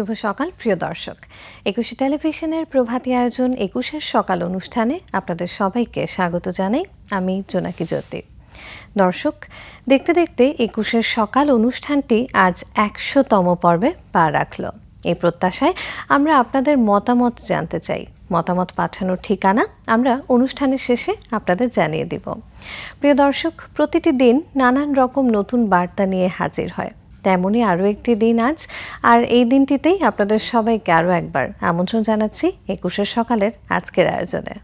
শুভ সকাল, প্রিয় দর্শক। একুশে টেলিভিশনের প্রভাতী আয়োজন একুশের সকাল অনুষ্ঠানে আপনাদের সবাইকে স্বাগত জানাই আমি জোনাকি জ্যোতি। দর্শক, দেখতে দেখতে একুশের সকাল অনুষ্ঠানটি আজ একশোতম পর্বে পা রাখল। এই প্রত্যাশায় আমরা আপনাদের মতামত জানতে চাই। মতামত পাঠানোর ঠিকানা আমরা অনুষ্ঠানের শেষে আপনাদের জানিয়ে দিব। প্রিয় দর্শক, প্রতিটি দিন নানান রকম নতুন বার্তা নিয়ে হাজির হয়। তেমনই আরও একটি দিন আজ। আর এই দিনটিতেই আপনাদের সবাইকে আরও একবার আমন্ত্রণ জানাচ্ছি একুশের সকালের আজকের আয়োজনে।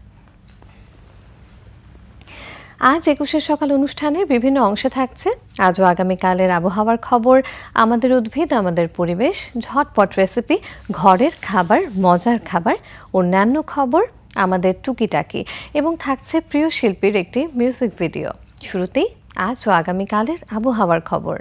আজ একুশের সকাল অনুষ্ঠানের বিভিন্ন অংশে থাকছে। আজও আগামীকালের আবহাওয়ার খবর, আমাদের উদ্ভিদ, আমাদের পরিবেশ, ঝটপট রেসিপি, ঘরের খাবার, মজার খাবার, অন্যান্য খবর, আমাদের টুকিটাকি এবং থাকছে প্রিয় শিল্পীর একটি মিউজিক ভিডিও। শুরুতেই আজ ও আগামীকালের আবহাওয়ার খবর।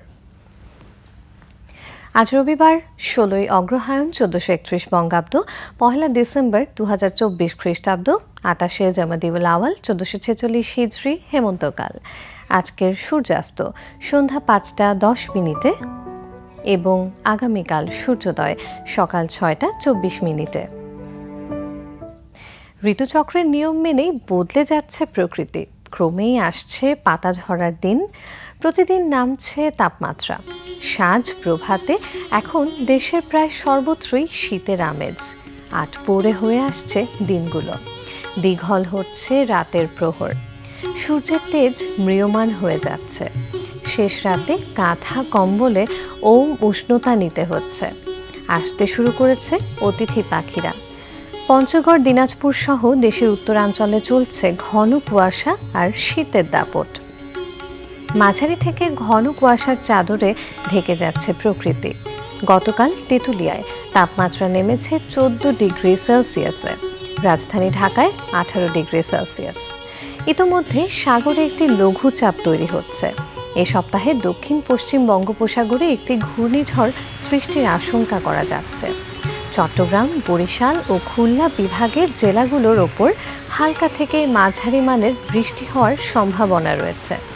আজ রবিবার, ষোলোই অগ্রহায়ণ, চোদ্দশো একত্রিশ বঙ্গাব্দ, পহেলা ডিসেম্বর দু হাজার চব্বিশ খ্রিস্টাব্দ, আটাশে জামাদিউল আওয়াল চোদ্দশো ছেচল্লিশ হিজড়ি হেমন্তকাল। আজকের সূর্যাস্ত, সন্ধ্যা পাঁচটা দশ মিনিটে এবং আগামীকাল সূর্যোদয় সকাল ছয়টা চব্বিশ মিনিটে। ঋতুচক্রের নিয়ম মেনেই বদলে যাচ্ছে প্রকৃতি। ক্রমেই আসছে পাতা ঝরার দিন। প্রতিদিন নামছে তাপমাত্রা। সাঁঝ প্রভাতে এখন দেশের প্রায় সর্বত্রই শীতের আমেজ। আট পরে হয়ে আসছে দিনগুলো। দীঘল হচ্ছে রাতের প্রহর। সূর্যের তেজ ম্রিয়মান হয়ে যাচ্ছে। শেষ রাতে কাঁথা কম্বলে ওম উষ্ণতা নিতে হচ্ছে। আসতে শুরু করেছে অতিথি পাখিরা। পঞ্চগড়, দিনাজপুর সহ দেশের উত্তরাঞ্চলে চলছে ঘন কুয়াশা আর শীতের দাপট। মাঝারি থেকে ঘন কুয়াশার চাদরে ঢেকে যাচ্ছে প্রকৃতি। গতকাল তেঁতুলিয়ায় তাপমাত্রা নেমেছে চোদ্দ ডিগ্রি সেলসিয়াসে। রাজধানী ঢাকায় আঠারো ডিগ্রি সেলসিয়াস। ইতোমধ্যে সাগরে একটি লঘুচাপ তৈরি হচ্ছে। এ সপ্তাহে দক্ষিণ পশ্চিম বঙ্গোপসাগরে একটি ঘূর্ণিঝড় সৃষ্টির আশঙ্কা করা যাচ্ছে। চট্টগ্রাম, বরিশাল ও খুলনা বিভাগের জেলাগুলোর ওপর হালকা থেকে মাঝারি মানের বৃষ্টি হওয়ার সম্ভাবনা রয়েছে।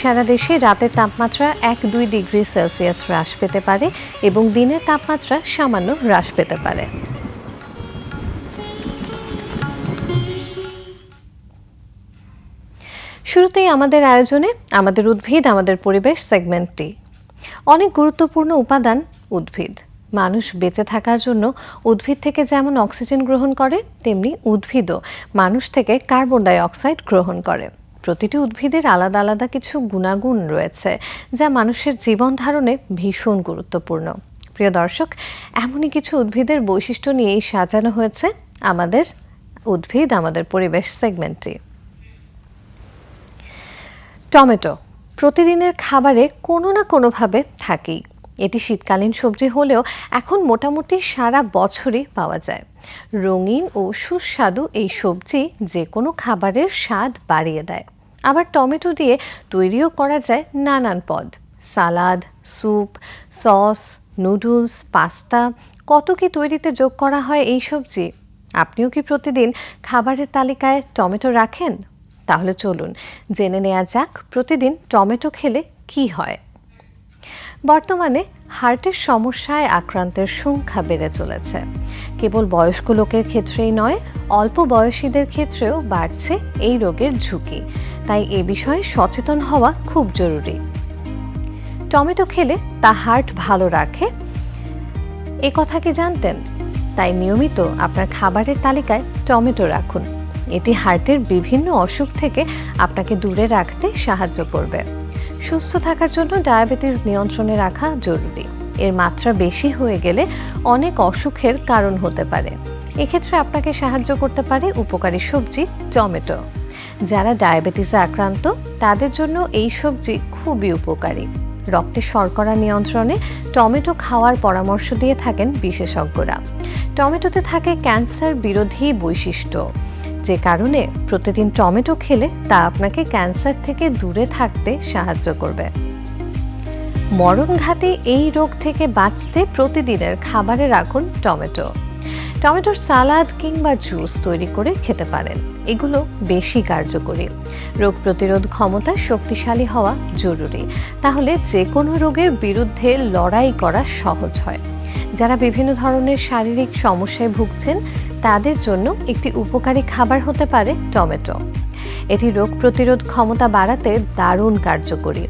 সারা দেশে রাতের তাপমাত্রা এক দুই ডিগ্রি সেলসিয়াস হ্রাস পেতে পারে এবং দিনের তাপমাত্রা সামান্য হ্রাস পেতে পারে। শুরুতেই আমাদের আয়োজনে আমাদের উদ্ভিদ, আমাদের পরিবেশ সেগমেন্টটি। অনেক গুরুত্বপূর্ণ উপাদান উদ্ভিদ। মানুষ বেঁচে থাকার জন্য উদ্ভিদ থেকে যেমন অক্সিজেন গ্রহণ করে, তেমনি উদ্ভিদও মানুষ থেকে কার্বন ডাই অক্সাইড গ্রহণ করে। প্রতিটি উদ্ভিদের আলাদা আলাদা কিছু গুণাগুণ রয়েছে, যা মানুষের জীবন ধারণে ভীষণ গুরুত্বপূর্ণ। প্রিয় দর্শক, এমনই কিছু উদ্ভিদের বৈশিষ্ট্য নিয়েই সাজানো হয়েছে আমাদের উদ্ভিদ, আমাদের পরিবেশ সেগমেন্টটি। টমেটো, প্রতিদিনের খাবারে কোনো না কোনোভাবে থাকেই। এটি শীতকালীন সবজি হলেও এখন মোটামুটি সারা বছরই পাওয়া যায়। রঙিন ও সুস্বাদু এই সবজি যে কোনো খাবারের স্বাদ বাড়িয়ে দেয়। আবার টমেটো দিয়ে তৈরিও করা যায় নানান পদ। Salad, soup, sauce, noodles, pasta, কত কি তৈরিতে যোগ করা হয় এই সবজি? আপনিও কি প্রতিদিন খাবারের তালিকায় টমেটো রাখেন? তাহলে চলুন, জেনে নেওয়া যাক প্রতিদিন টমেটো খেলে কি হয়। বর্তমানে হার্টের সমস্যায় আক্রান্তের সংখ্যা বেড়ে চলেছে। কেবল বয়স্ক লোকের ক্ষেত্রেই নয়, অল্প বয়সীদের ক্ষেত্রেও বাড়ছে এই রোগের ঝুঁকি। তাই এ বিষয়ে সচেতন হওয়া খুব জরুরি। টমেটো খেলে তা হার্ট ভালো রাখে। এ কথা কি জানতেন? তাই নিয়মিত আপনার খাবারের তালিকায় টমেটো রাখুন। এটি হার্টের বিভিন্ন অসুখ থেকে আপনাকে দূরে রাখতে সাহায্য করবে। সুস্থ থাকার জন্য ডায়াবেটিস নিয়ন্ত্রণে রাখা জরুরি। এর মাত্রা বেশি হয়ে গেলে অনেক অসুখের কারণ হতে পারে। এক্ষেত্রে আপনাকে সাহায্য করতে পারে উপকারী সবজি টমেটো। যারা ডায়াবেটিসে আক্রান্ত, তাদের জন্য এই সবজি খুবই উপকারী। রক্তে শর্করা নিয়ন্ত্রণে টমেটো খাওয়ার পরামর্শ দিয়ে থাকেন বিশেষজ্ঞরা। টমেটোতে থাকে ক্যান্সার বিরোধী বৈশিষ্ট্য। যে কারণে প্রতিদিন টমেটো খেলে তা আপনাকে ক্যান্সার থেকে দূরে থাকতে সাহায্য করবে। মরণঘাতী এই রোগ থেকে বাঁচতে প্রতিদিনের খাবারে রাখুন টমেটো। টমেটোর সালাদ কিংবা জুস তৈরি করে খেতে পারেন। এগুলো বেশি কার্যকরী। রোগ প্রতিরোধ ক্ষমতা শক্তিশালী হওয়া জরুরি। তাহলে যে কোনো রোগের বিরুদ্ধে লড়াই করা সহজ হয়। যারা বিভিন্ন ধরনের শারীরিক সমস্যায় ভুগছেন, তাদের জন্য একটি উপকারী খাবার হতে পারে টমেটো। এটি রোগ প্রতিরোধ ক্ষমতা বাড়াতে দারুণ কার্যকরী,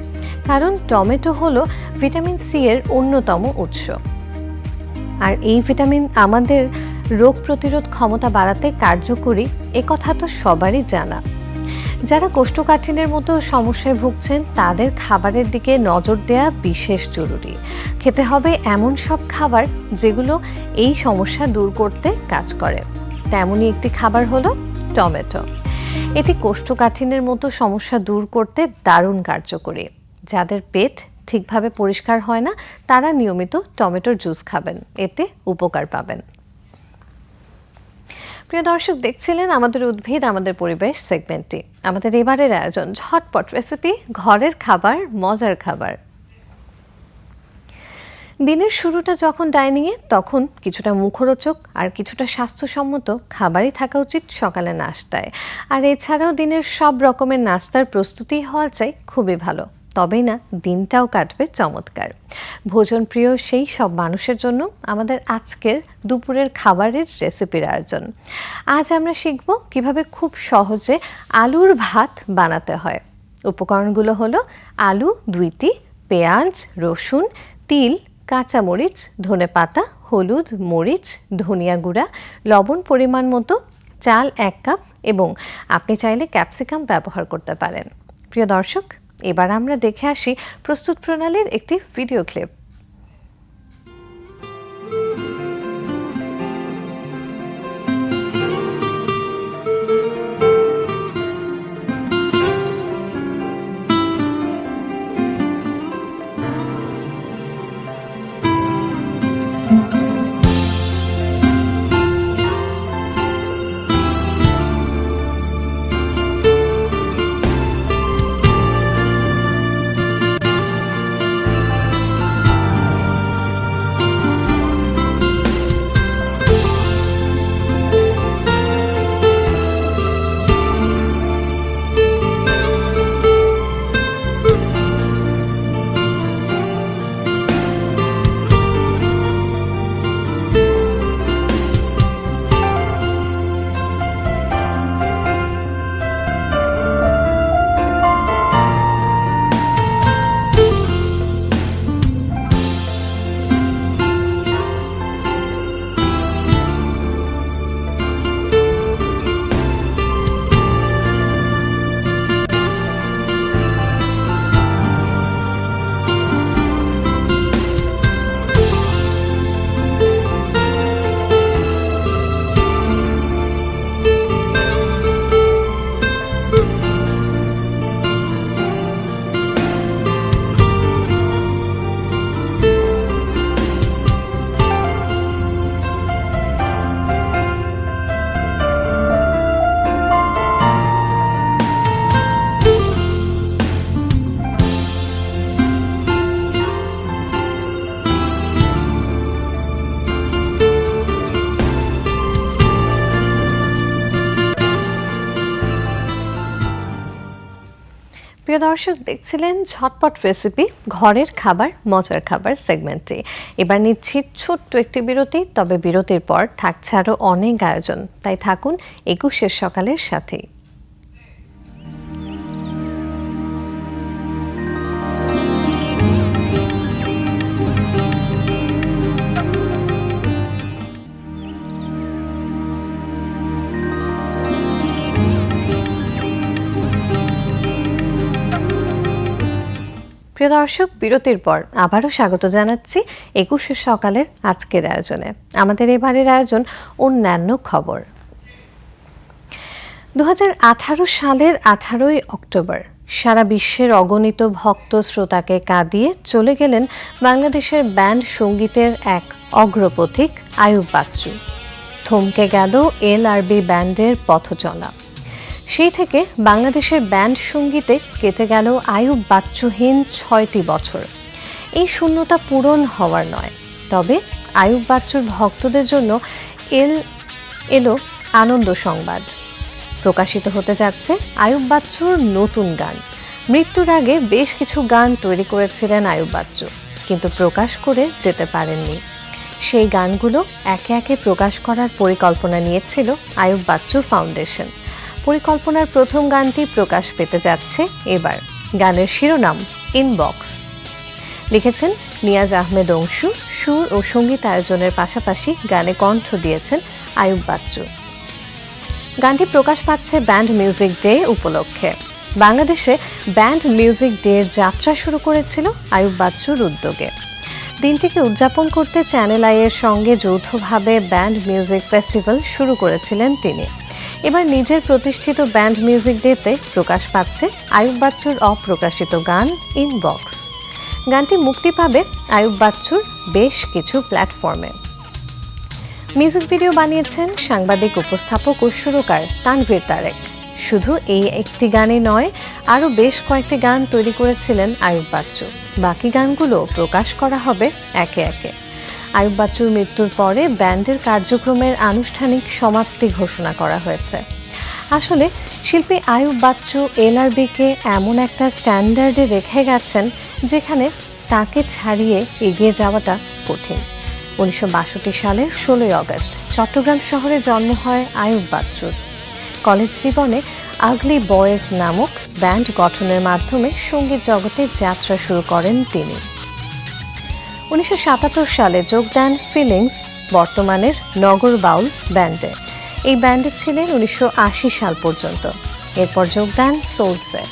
কারণ টমেটো হলো ভিটামিন সি এর অন্যতম উৎস। আর এই ভিটামিন আমাদের রোগ প্রতিরোধ ক্ষমতা বাড়াতে কার্যকরী, এ কথা তো সবারই জানা। যারা কোষ্ঠকাঠিন্যের মতো সমস্যায় ভুগছেন, তাদের খাবারের দিকে নজর দেওয়া বিশেষ জরুরি। খেতে হবে এমন সব খাবার যেগুলো এই সমস্যা দূর করতে কাজ করে। তেমনই একটি খাবার হলো টমেটো। এটি কোষ্ঠকাঠিন্যের মতো সমস্যা দূর করতে দারুণ কার্যকরী। যাদের পেট ঠিকভাবে পরিষ্কার হয় না, তারা নিয়মিত টমেটোর জুস খাবেন। এতে উপকার পাবেন। প্রিয় দর্শক, দেখছিলেন আমাদের উদ্ভিদ, আমাদের পরিবেশ সেগমেন্টটি আমাদের এবারের আয়োজন, ঝটপট রেসিপি ঘরের খাবার, মজার খাবার। দিনের শুরুটা যখন ডাইনিংয়ে তখন কিছুটা মুখরোচক আর কিছুটা স্বাস্থ্যসম্মত খাবারই থাকা উচিত সকালে নাস্তায়। আর এছাড়াও দিনের সব রকমের নাস্তার প্রস্তুতি হওয়া চাই খুবই ভালো। তবেই না দিনটাও কাটবে চমৎকার। ভোজন প্রিয় সেই সব মানুষের জন্য আমাদের আজকের দুপুরের খাবারের রেসিপির আয়োজন। আজ আমরা শিখব কীভাবে খুব সহজে আলুর ভাত বানাতে হয়। উপকরণগুলো হলো আলু, দুইটি, পেঁয়াজ, রসুন, তিল, কাঁচামরিচ, ধনে পাতা, হলুদ, মরিচ, ধনিয়া গুঁড়া, লবণ পরিমাণ মতো, চাল এক কাপ এবং আপনি চাইলে ক্যাপসিকাম ব্যবহার করতে পারেন। প্রিয় দর্শক এবার আমরা দেখে আসি প্রস্তুত প্রণালীর একটি ভিডিও ক্লিপ প্রিয় দর্শক, দেখছিলেন ঝটপট রেসিপি ঘরের খাবার, মজার খাবার সেগমেন্টে এবার নিচ্ছি ছোট্ট একটি বিরতি, তবে বিরতির পর থাকছে আরও অনেক আয়োজন। তাই থাকুন একুশের সকালের সাথেই প্রিয় দর্শক, বিরতির পর আবারও স্বাগত জানাচ্ছি একুশে সকালের আজকের আয়োজনে। আমাদের এবারের আয়োজন অন্যান্য খবর। দু হাজার আঠারো সালের আঠারোই অক্টোবর, সারা বিশ্বের অগণিত ভক্ত শ্রোতাকে কাঁদিয়ে চলে গেলেন বাংলাদেশের ব্যান্ড সঙ্গীতের এক অগ্রপথিক আয়ুব বাচ্চু। থমকে গেল এল আরবি ব্যান্ডের পথচলা। সেই থেকে বাংলাদেশের ব্যান্ড সঙ্গীতে কেটে গেল আয়ুব বাচ্চুহীন ছয়টি বছর। এই শূন্যতা পূরণ হওয়ার নয়। তবে আয়ুব বাচ্চুর ভক্তদের জন্য এল, এলো আনন্দ সংবাদ। প্রকাশিত হতে যাচ্ছে আয়ুব বাচ্চুর নতুন গান। মৃত্যুর আগে বেশ কিছু গান তৈরি করেছিলেন আয়ুব বাচ্চু কিন্তু প্রকাশ করে যেতে পারেননি। সেই গানগুলো একে একে প্রকাশ করার পরিকল্পনা নিয়েছিল আয়ুব বাচ্চু ফাউন্ডেশন। পরিকল্পনার প্রথম গানটি প্রকাশ পেতে যাচ্ছে এবার। গানের শিরোনাম ইনবক্স লিখেছেন নিয়াজ আহমেদ অংশু, সুর ও সংগীত আয়োজনের পাশাপাশি গানে কণ্ঠ দিয়েছেন আয়ুব বাচ্চু। গানটি প্রকাশ পাচ্ছে ব্যান্ড মিউজিক ডে উপলক্ষে। বাংলাদেশে ব্যান্ড মিউজিক ডে যাত্রা শুরু করেছিল আয়ুব বাচ্চুর উদ্যোগে। দিনটিকে উদযাপন করতে চ্যানেল আই এর সঙ্গে যৌথভাবে ব্যান্ড মিউজিক ফেস্টিভ্যাল শুরু করেছিলেন তিনি। এবার নিজের প্রতিষ্ঠিত ব্যান্ড মিউজিক ডেতে প্রকাশ পাচ্ছে আয়ুব বাচ্চুর অপ্রকাশিত গান ইনবক্স গানটি মুক্তি পাবে আয়ুব বাচ্চুর বেশ কিছু প্ল্যাটফর্মে। মিউজিক ভিডিও বানিয়েছেন সাংবাদিক উপস্থাপক ও সুরকার তানভীর তারেক। শুধু এই একটি গানে নয়, আরও বেশ কয়েকটি গান তৈরি করেছিলেন আয়ুব বাচ্চু। বাকি গানগুলো প্রকাশ করা হবে একে একে। আয়ুব বাচ্চুর মৃত্যুর পরে ব্যান্ডের কার্যক্রমের আনুষ্ঠানিক সমাপ্তি ঘোষণা করা হয়েছে। আসলে শিল্পী আয়ুব বাচ্চু এলআরবিকে এমন একটা স্ট্যান্ডার্ডে রেখে গেছেন যেখানে তাকে ছাড়িয়ে এগিয়ে যাওয়াটা কঠিন। উনিশশো বাষট্টি সালের ষোলোই আগস্ট চট্টগ্রাম শহরে জন্ম হয় আয়ুব বাচ্চুর কলেজ জীবনে আগলি বয়েজ নামক ব্যান্ড গঠনের মাধ্যমে সংগীত জগতে যাত্রা শুরু করেন তিনি। উনিশশো সাতাত্তর সালে যোগ দেন ফিলিংস বর্তমানের নগর বাউল ব্যান্ডে। এই ব্যান্ডে ছিলেন উনিশশো আশি সাল পর্যন্ত। এরপর যোগ দেন সোলসে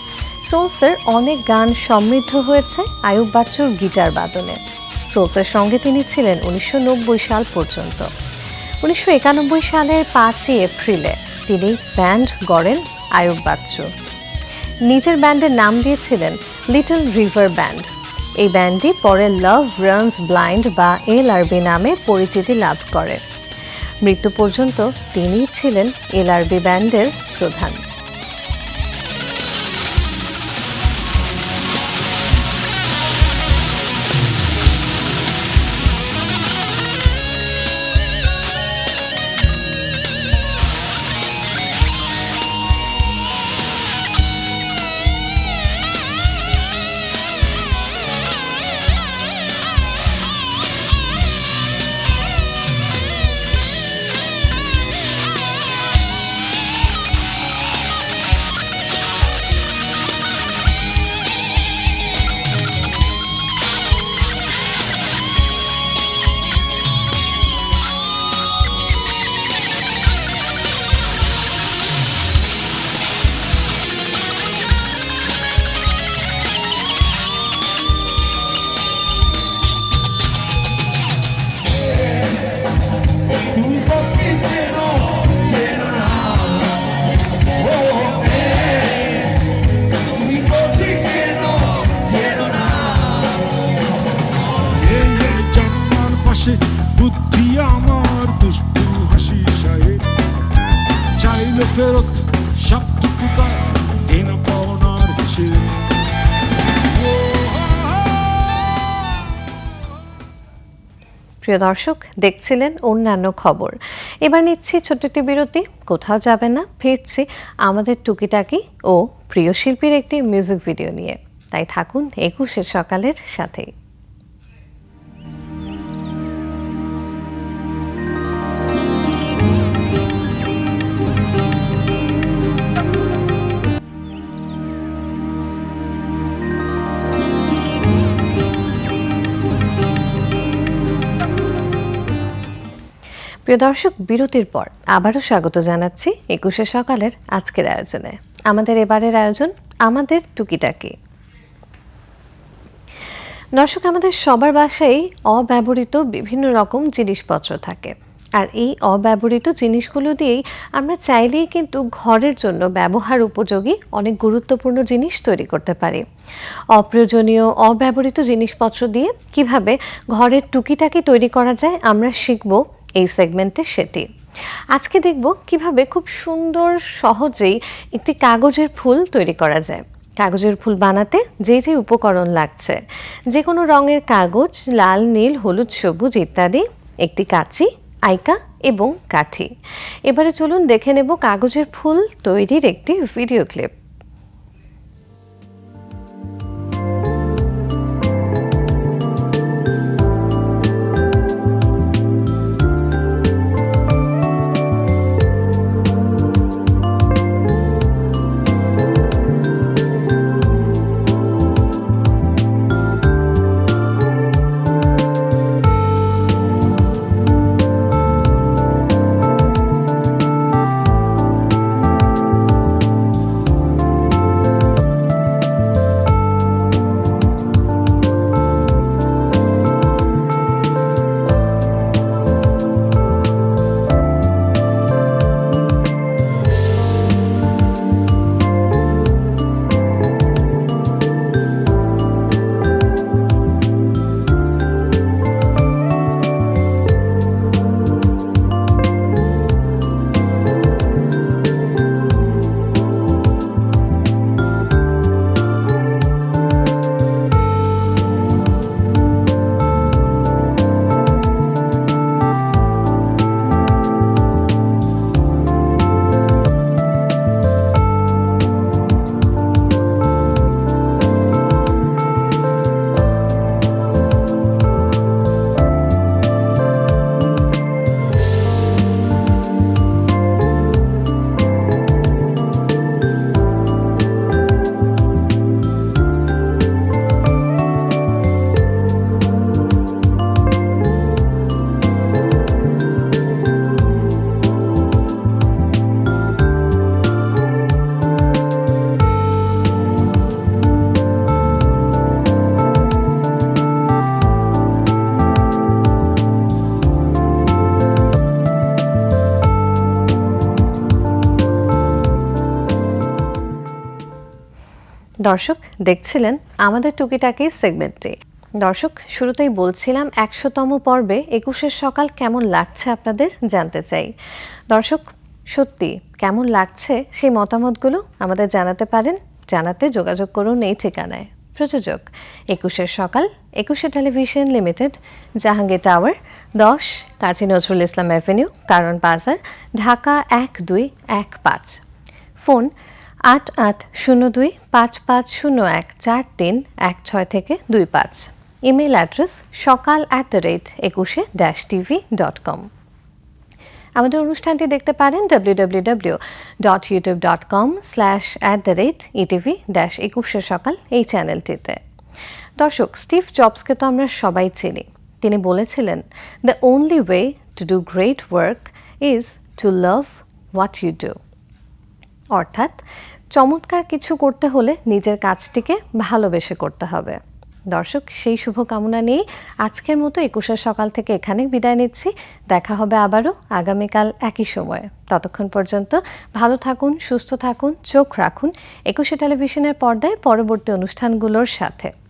সোলসের অনেক গান সমৃদ্ধ হয়েছে আয়ুব বাচ্চুর গিটার বাদনে। সোলসের সঙ্গে তিনি ছিলেন উনিশশো নব্বই সাল পর্যন্ত। উনিশশো একানব্বই সালের পাঁচই এপ্রিলে তিনি ব্যান্ড গড়েন আয়ুব বাচ্চু। নিজের ব্যান্ডের নাম দিয়েছিলেন লিটল রিভার ব্যান্ড এই ব্যান্ডটি পরে লাভ রানস ব্লাইন্ড বা এল আরবি নামে পরিচিতি লাভ করে। মৃত্যু পর্যন্ত তিনিই ছিলেন এল আরবি ব্যান্ডের প্রধান। প্রিয় দর্শক, দেখছিলেন অন্যান্য খবর। এবার নিচ্ছি ছোট্ট একটি বিরতি। কোথাও যাবে না, ফিরছি আমাদের টুকিটাকি ও প্রিয় শিল্পীর একটি মিউজিক ভিডিও নিয়ে। তাই থাকুন একুশের সকালের সাথেই প্রিয় দর্শক, বিরতির পর আবারও স্বাগত জানাচ্ছি একুশে সকালের আজকের আয়োজনে। আমাদের এবারের আয়োজন, আমাদের টুকিটাকি। দর্শক, আমাদের সবার বাসায় অব্যবহৃত বিভিন্ন রকম জিনিসপত্র থাকে। আর এই অব্যবহৃত জিনিসগুলো দিয়েই আমরা চাইলেই কিন্তু ঘরের জন্য ব্যবহার উপযোগী অনেক গুরুত্বপূর্ণ জিনিস তৈরি করতে পারি। অপ্রয়োজনীয় অব্যবহৃত জিনিসপত্র দিয়ে কীভাবে ঘরের টুকিটাকি তৈরি করা যায়, আমরা শিখব এই সেগমেন্টে সেটি। আজকে দেখব কীভাবে খুব সুন্দর সহজেই একটি কাগজের ফুল তৈরি করা যায়। কাগজের ফুল বানাতে যে যে উপকরণ লাগছে যে কোনো রঙের কাগজ, লাল, নীল, হলুদ, সবুজ ইত্যাদি, একটি কাঁচি, আইকা এবং কাঠি। এবারে চলুন দেখে নেব কাগজের ফুল তৈরির একটি ভিডিও ক্লিপ দর্শক, দেখছিলেন আমাদের টুকিটাকি সেগমেন্টে দর্শক, শুরুতেই বলছিলাম একশোতম পর্বে একুশের সকাল কেমন লাগছে আপনাদের জানতে চাই। দর্শক, সত্যি কেমন লাগছে সেই মতামতগুলো আমাদের জানাতে পারেন, জানাতে যোগাযোগ করুন এই ঠিকানায়। প্রযোজক, একুশের সকাল, একুশে টেলিভিশন লিমিটেড, জাহাঙ্গীর টাওয়ার, দশ, কাজী নজরুল ইসলাম অ্যাভিনিউ, কারণ বাজার, ঢাকা এক দুই এক পাঁচ। ফোন আট আট শূন্য দুই পাঁচ পাঁচ শূন্য এক চার তিন এক ছয় থেকে দুই পাঁচ। Email address Sakal at the rate Ekushe dash TV dot com আমাদের অনুষ্ঠানটি দেখতে পারেন W dot YouTube dot com slash at the rate ETV dash Ekushe Sakal এই চ্যানেলটিতে দর্শক, স্টিভ জবসকে তো আমরা সবাই চিনি। তিনি বলেছিলেন the only way to do great work is to love what you do অর্থাৎ চমৎকার কিছু করতে হলে নিজের কাজটিকে ভালোবেসে করতে হবে। দর্শক, সেই শুভকামনা নিয়েই আজকের মতো একুশের সকাল থেকে এখানে বিদায় নিচ্ছি। দেখা হবে আবারও আগামীকাল একই সময়ে। ততক্ষণ পর্যন্ত ভালো থাকুন, সুস্থ থাকুন, চোখ রাখুন। একুশে টেলিভিশনের পর্দায় পরবর্তী অনুষ্ঠানগুলোর সাথে।